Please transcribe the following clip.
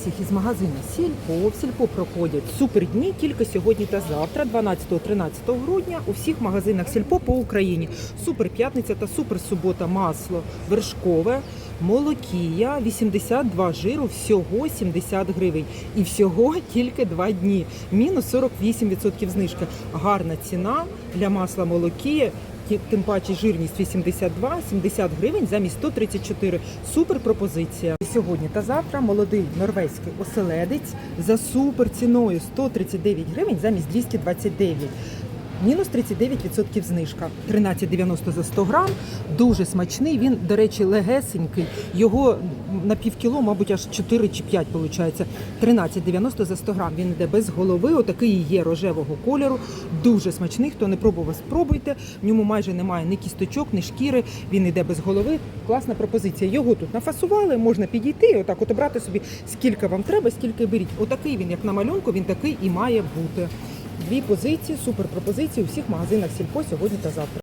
всіх із магазину Сільпо. В Сільпо проходять супердні тільки сьогодні та завтра, 12-13 грудня, у всіх магазинах Сільпо по Україні. Супер п'ятниця та супер субота масло вершкове, молокія, 82 жиру, всього 70 гривень. І всього тільки два дні. Мінус 48% знижки. Гарна ціна для масла молокія. Тим паче жирність 82, 70 гривень замість 134. Супер пропозиція. Сьогодні та завтра молодий норвезький оселедець за супер ціною 139 гривень замість 229. Мінус 39% знижка. 13,90 за 100 грам. Дуже смачний. Він, до речі, легесенький. Його на пів кіло, мабуть, аж 4 чи 5 виходить. 13,90 за 100 грам. Він йде без голови. Отакий є рожевого кольору. Дуже смачний. Хто не пробував, спробуйте. В ньому майже немає ні кісточок, ні шкіри. Він йде без голови. Класна пропозиція. Його тут нафасували, можна підійти і отак от обрати собі, скільки вам треба, скільки беріть. Отакий він, як на малюнку, він такий і має бути. Дві позиції, супер пропозиції у всіх магазинах Сільпо сьогодні та завтра.